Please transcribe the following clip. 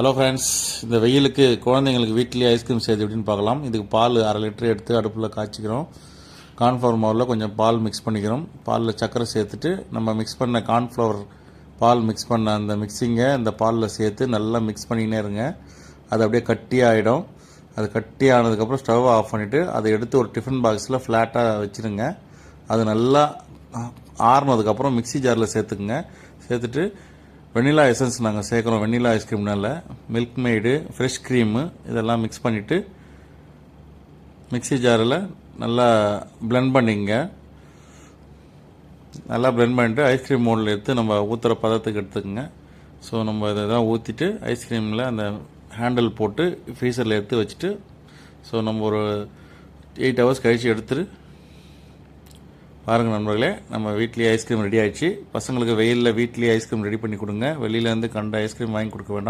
Hello friends இந்த வெயிலுக்கு குழந்தைங்களுக்கு வீட்லேயே ஐஸ்கிரீம் செய்யுது எப்படின்னு பார்க்கலாம். இதுக்கு பால் அரை லிட்டர் எடுத்து அடுப்பில் காய்ச்சிக்கிறோம். கார்ன்ஃப்ளவர் மாவில் கொஞ்சம் பால் மிக்ஸ் பண்ணிக்கிறோம். பாலில் சர்க்கரை சேர்த்துட்டு நம்ம மிக்ஸ் பண்ண கார்ன்ஃப்ளவர் பால் மிக்ஸ் பண்ண அந்த மிக்ஸிங்கை அந்த பாலில் சேர்த்து நல்லா மிக்ஸ் பண்ணினே இருங்க. அது அப்படியே கட்டியாகிடும் அது கட்டி ஆனதுக்கப்புறம் ஸ்டவ் ஆஃப் பண்ணிவிட்டு அதை எடுத்து ஒரு டிஃபன் பாக்ஸில் ஃப்ளாட்டாக வச்சுருங்க. அது நல்லா ஆறுனதுக்கப்புறம் மிக்ஸி ஜாரில் சேர்த்துக்குங்க. சேர்த்துட்டு வெண்ணிலா எசன்ஸ் நாங்கள் சேர்க்குறோம். வெண்ணிலா ஐஸ்கிரீம்னால மில்க் மேடு ஃப்ரெஷ் க்ரீமு இதெல்லாம் மிக்ஸ் பண்ணிவிட்டு மிக்ஸி ஜாரில் நல்லா பிளெண்ட் பண்ணிங்க. நல்லா பிளெண்ட் பண்ணிட்டு ஐஸ்கிரீம் மோடில் எடுத்து நம்ம ஊற்றுற பதத்துக்கு எடுத்துக்கோங்க. ஸோ நம்ம இதை தான் ஊற்றிட்டு ஐஸ்கிரீமில் அந்த ஹேண்டில் போட்டு ஃப்ரீசரில் எடுத்து வச்சுட்டு ஸோ நம்ம ஒரு எயிட் ஹவர்ஸ் கழித்து எடுத்துட்டு பாருங்கள் நண்பர்களே நம்ம வீட்லேயே ஐஸ்கிரீம் ரெடி ஆயிடுச்சு. பசங்களுக்கு வெயிலில் வீட்லேயே ஐஸ்கிரீம் ரெடி பண்ணி கொடுங்க. வெளியிலேருந்து கண்ட ஐஸ்கிரீம் வாங்கி கொடுக்க வேண்டாம்.